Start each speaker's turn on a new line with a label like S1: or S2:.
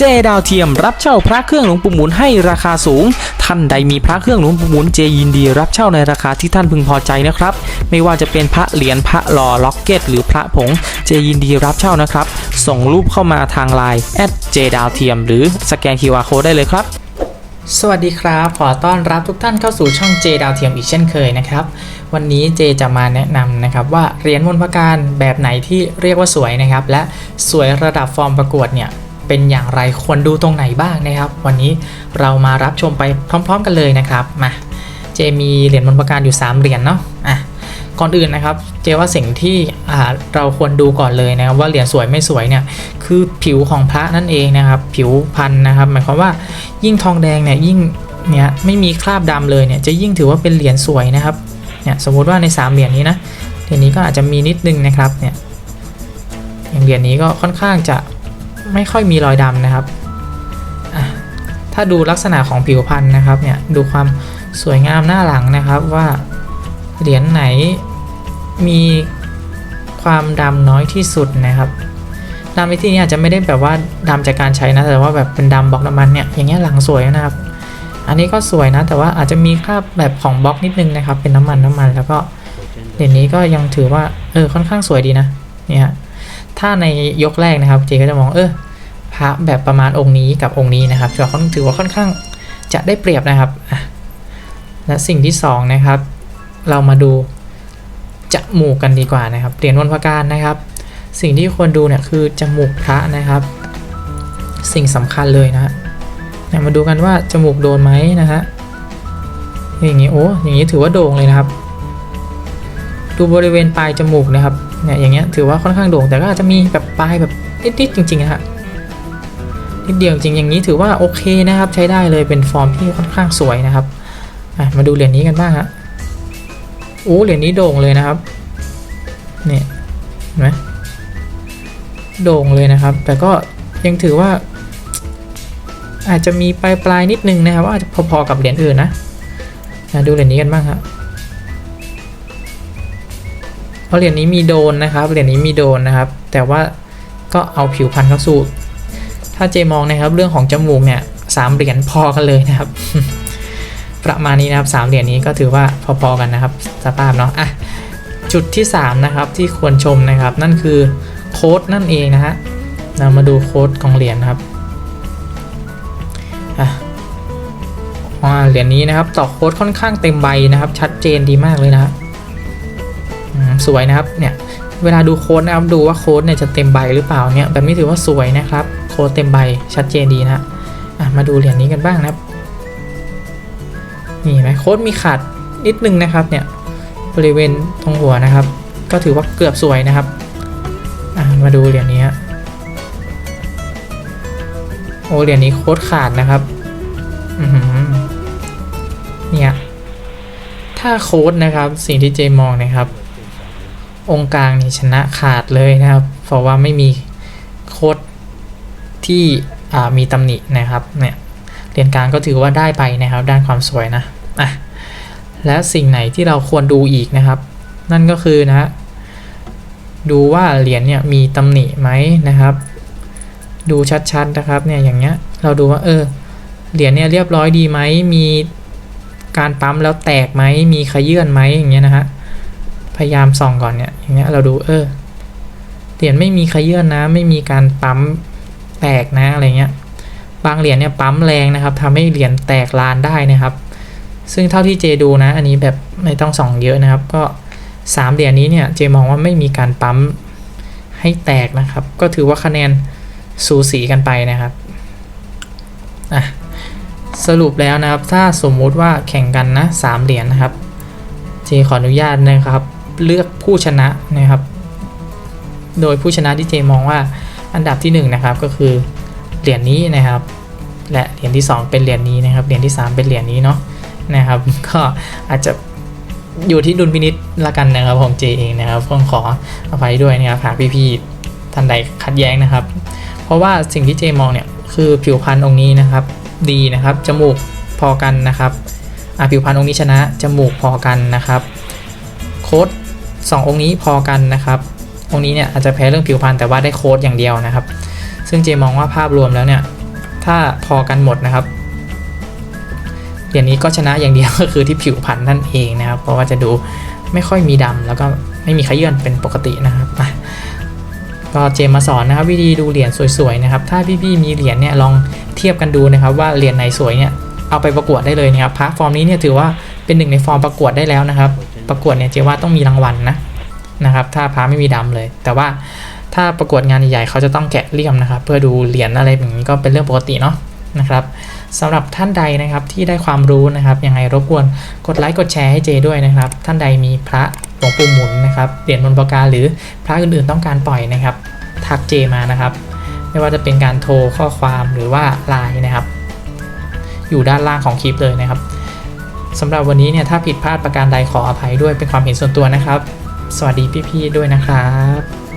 S1: เจดาวเทียมรับเช่าพระเครื่องหลวงปู่หมุนให้ราคาสูง ท่านใดมีพระเครื่องหลวงปู่หมุนเจยินดี รับเช่าในราคาที่ท่านพึงพอใจนะครับ ไม่ว่าจะเป็นพระเหรียญพระหล่อล็อกเก็ต หรือพระผงเจยินดีรับเช่านะครับ ส่งรูปเข้ามาทางไลน์แอดเจดาวเทียมหรือสแกน QR Code ได้เลยครับ
S2: สวัสดีครับ ขอต้อนรับทุกท่านเข้าสู่ช่องเจดาวเทียมอีกเช่นเคยนะครับ วันนี้เจจะมาแนะนำนะครับว่าเหรียญมนพการแบบไหนที่เรียกว่าสวยนะครับ และสวยระดับฟอร์มประกวดเนี่ย เป็นอย่างไรควรดูตรงไหนบ้างนะครับ วันนี้เรามารับชมไปพร้อม ๆ กันเลยนะครับมาเจมีเหรียญมนต์พการอยู่ 3 เหรียญเนาะอะก่อนอื่นนะครับ เจว่าสิ่งที่เราควรดูก่อนเลยนะครับว่าเหรียญสวยไม่สวยเนี่ยคือผิวของพระนั่นเองนะครับ ผิวพันธุ์นะครับ หมายความว่ายิ่งทองแดงเนี่ยยิ่งเนี่ยไม่มีคราบดำเลยเนี่ยจะยิ่งถือว่าเป็นเหรียญสวยนะครับเนี่ยสมมติว่าใน 3 เหรียญนี้นะเหรียญนี้ก็อาจจะมีนิดนึงนะครับเนี่ยอย่างเหรียญนี้ก็ค่อนข้างจะ ไม่ค่อยมีรอยดำนะครับ ถ้าดูลักษณะของผิวพันธุ์นะครับเนี่ยดูความสวยงามหน้าหลังนะครับว่าเหรียญไหนมีความดำน้อยที่สุดนะครับดำในที่นี้อาจจะไม่ได้แบบว่าดำจากการใช้นะแต่ว่าแบบเป็นดำบล็อกน้ำมันเนี่ยอย่างเงี้ยหลังสวยนะครับ อันนี้ก็สวยนะแต่ว่าอาจจะมีคราบแบบของบล็อกนิดนึงนะครับ เป็นน้ำมันน้ำมันแล้วก็เหรียญนี้ก็ยังถือว่าเออค่อนข้างสวยดีนะเนี่ย ถ้าในยกแรกนะครับเจก็จะมองเออพระแบบประมาณองค์นี้กับองค์นี้นะครับถือว่าค่อนถือว่าค่อนข้างจะได้เปรียบนะครับและสิ่งที่สองนะครับ เรามาดูจมูกกันดีกว่านะครับเหรียญวันพการนะครับ สิ่งที่ควรดูเนี่ยคือจมูกพระนะครับ สิ่งสำคัญเลยนะฮะมาดูกันว่าจมูกโดนไหมนะฮะอย่างนี้โอ้อย่างนี้ถือว่าโด่งเลยนะครับ ดูบริเวณปลายจมูกนะครับ เนี่ยอย่างเงี้ยถือว่าค่อนข้างโด่งแต่ก็อาจจะมีแบบปลายแบบนิดๆจริงๆนะฮะนิดเดียวจริงอย่างนี้ถือว่าโอเคนะครับใช้ได้เลยเป็นฟอร์มที่ค่อนข้างสวยนะครับมาดูเหรียญนี้กันบ้างฮะโอ้เหรียญนี้โด่งเลยนะครับเนี่ยเห็นไหมโด่งเลยนะครับ แต่ก็ยังถือว่า อาจจะมีปลายปลายนิดนึงนะครับว่าอาจจะพอๆกับเหรียญอื่นนะนะดูเหรียญนี้กันบ้างครับ เพราะเหรียญนี้มีโดนนะครับ เหรียญนี้มีโดนนะครับ แต่ว่าก็เอาผิวพันธุ์เข้าสู้ ถ้าเจมองนะครับเรื่องของจมูกเนี่ยสามเหรียญพอกันเลยนะครับ ประมาณนี้นะครับสามเหรียญนี้ก็ถือว่าพอๆกันนะครับสภาพเนาะอะจุดที่สามนะครับที่ควรชมนะครับ นั่นคือโค้ดนั่นเองนะฮะเรามาดูโค้ดของเหรียญครับอะอ่าเหรียญนี้นะครับต่อโค้ดค่อนข้างเต็มใบนะครับ ชัดเจนดีมากเลยนะครับ สวยนะครับเนี่ยเวลาดูโค้ดนะครับดูว่าโค้ดเนี่ยจะเต็มใบหรือเปล่าเนี่ยแบบนี้ถือว่าสวยนะครับโค้ดเต็มใบชัดเจนดีนะอะมาดูเหรียญนี้กันบ้างนะครับนี่เห็นไหมโค้ดมีขาดนิดนึงนะครับเนี่ยบริเวณตรงหัวนะครับ ก็ถือว่าเกือบสวยนะครับอะมาดูเหรียญนี้โอ้เหรียญนี้โคตรขาดนะครับอือหือเนี่ยถ้าโค้ดนะครับสิ่งที่เจมองนะครับ องค์กลางนี่ชนะขาดเลยนะครับ เพราะว่าไม่มีโค้ดที่มีตำหนินะครับเนี่ยเหรียญกลางก็ถือว่าได้ไปนะครับ ด้านความสวยนะอะและสิ่งไหนที่เราควรดูอีกนะครับ นั่นก็คือนะดูว่าเหรียญเนี่ยมีตำหนิไหมนะครับ ดูชัดๆนะครับเนี่ยอย่างเงี้ยเราดูว่าเออเหรียญเนี่ยเรียบร้อยดีไหมมีการปั๊มแล้วแตกไหมมีขยื่นไหมอย่างเงี้ยนะฮะ พยายามส่องก่อนเนี่ยอย่างเงี้ยเราดูเออเหรียญไม่มีขยื่นนะ ไม่มีการปั๊มแตกนะอะไรเงี้ยบางเหรียญเนี่ยปั๊มแรงนะครับทำให้เหรียญแตกลานได้นะครับ ซึ่งเท่าที่เจดูนะ อันนี้แบบไม่ต้องส่องเยอะนะครับ ก็สามเหรียญนี้เนี่ยเจมองว่าไม่มีการปั๊มให้แตกนะครับ ก็ถือว่าคะแนนสูสีกันไปนะครับอะสรุปแล้วนะครับถ้าสมมุติว่าแข่งกันนะสามเหรียญนะครับ เจขออนุญาตนะครับ เลือกผู้ชนะนะครับ โดยผู้ชนะที่เจมองว่าอันดับที่1นนะครับก็คือเหรียญนี้นะครับ และเหรียญที่ 2 เป็นเหรียญนี้นะครับเหรียญที่ 3 เป็นเหรียญนี้เนาะนะครับ ก็อาจจะอยู่ที่ดุลพินิษละกันนะครับของเจเองนะครับต้องขออภัยด้วยนะครับหากพี่ๆท่านใดขัดแย้งนะครับ เพราะว่าสิ่งที่เจมองเนี่ยคือผิวพรรณองค์นี้นะครับ ดีนะครับจมูกพอกันนะครับอะผิวพรรณองค์นี้ชนะจมูกพอกันนะครับ โค้ด สององค์นี้พอกันนะครับองค์นี้เนี่ยอาจจะแพ้เรื่องผิวพรรณแต่ว่าได้โค้ดอย่างเดียวนะครับ ซึ่งเจมองว่าภาพรวมแล้วเนี่ยถ้าพอกันหมดนะครับเหรียญนี้ก็ชนะอย่างเดียวก็คือที่ผิวพันธุ์นั่นเองนะครับ เพราะว่าจะดูไม่ค่อยมีดำแล้วก็ไม่มีขยื่นเป็นปกตินะครับก็เจมมาสอนนะครับ วิธีดูเหรียญสวยๆนะครับ ถ้าพี่ๆมีเหรียญเนี่ยลองเทียบกันดูนะครับ ว่าเหรียญไหนสวยเนี่ยเอาไปประกวดได้เลยนะครับพระฟอร์มนี้เนี่ยถือว่าเป็นหนึ่งในฟอร์มประกวดได้แล้วนะครับ ประกวดเนี่ยเจว่าต้องมีรางวัลนะนะครับ ถ้าพระไม่มีดำเลย แต่ว่าถ้าประกวดงานใหญ่ๆเขาจะต้องแกะเลี่ยมนะครับ เพื่อดูเหรียญอะไรแบบนี้ก็เป็นเรื่องปกติเนาะนะครับสำหรับท่านใดนะครับที่ได้ความรู้นะครับยังไงรบกวนกดไลค์กดแชร์ให้เจด้วยนะครับ ท่านใดมีพระหลวงปู่หมุนนะครับเหรียญมนประกาหรือพระอื่นๆต้องการปล่อยนะครับ ทักเจมานะครับ ไม่ว่าจะเป็นการโทรข้อความหรือว่าไลน์นะครับ อยู่ด้านล่างของคลิปเลยนะครับ สำหรับวันนี้เนี่ยถ้าผิดพลาดประการใดขออภัยด้วยเป็นความเห็นส่วนตัวนะครับ สวัสดีพี่ๆด้วยนะครับ